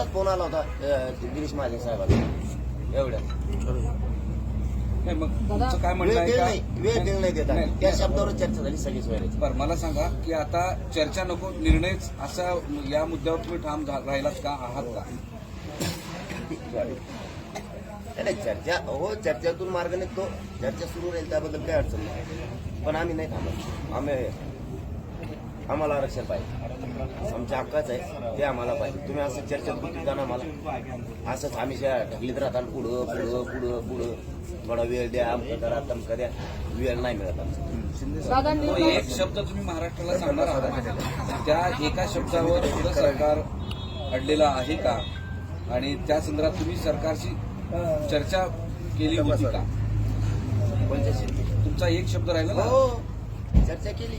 आत्ताच फोन आला होता अं, गिरीश महाजन साहेबांना एवढ्या नाही मग तुमचं काय म्हणणं वेळ आहे दिली का? नाही वेळ दिली नाही देता नाही. त्या शब्दावर चर्चा झाली सगळी सोयऱ्याची बरं मला सांगा की आता चर्चा नको निर्णयच असा या मुद्द्यावर तुम्ही ठाम झा- राहिलात का आहात का? नाही, नाही, चर्चा हो चर्चेतून मार्ग निघतो. चर्चा सुरू राहील त्याबद्दल काही अडचण नाही. पण आम्ही नाही थांबत. आम्ही आम्हाला आरक्षण पाहिजे. आमच्या हक्काच आहे ते आम्हाला पाहिजे. तुम्ही असं चर्चेत गुंतता ना मला असंच आम्ही ढकलीत राहता पुढं पुढं पुढं पुढं. थोडा वेळ द्या आमचं करा तमकं द्या. वेळ नाही मिळत आमचं. तो एक शब्द तुम्ही महाराष्ट्राला सांगणार आहात त्या एका शब्दावर पुढं सरकार अडलेलं आहे का? आणि त्या संदर्भात तुम्ही सरकारशी चर्चा केली होती का? तुमचा एक शब्द राहिला ना हो. चर्चा केली.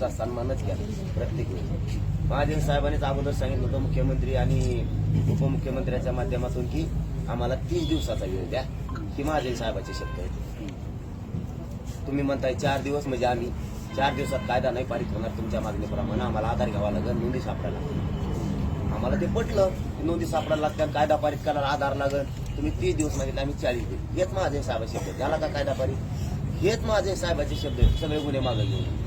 तुमचा सन्मानच केला प्रत्येक वेळी महाजन साहेबांनीच अगोदर सांगितलं होतं मुख्यमंत्री आणि उपमुख्यमंत्र्यांच्या माध्यमातून की आम्हाला तीस दिवसाचा वेळ द्या की महाजन साहेबाचे शब्द आहेत. तुम्ही म्हणताय चार दिवस म्हणजे आम्ही चार दिवसात कायदा नाही पारित होणार तुमच्या मागणीप्रमाणे आम्हाला आधार घ्यावा लागेल नोंदी सापडायला लागेल. आम्हाला ते पटलं नोंदी सापडायला लागतात कायदा पारित करायला आधार लागेल. तुम्ही तीस दिवस मागितले आम्ही चाळीस दिवस. हेच महाजन साहेबाचे शब्द झाला का कायदा पारित? हेच महाजन साहेबाचे शब्द सगळे गुन्हे मागे घेऊन.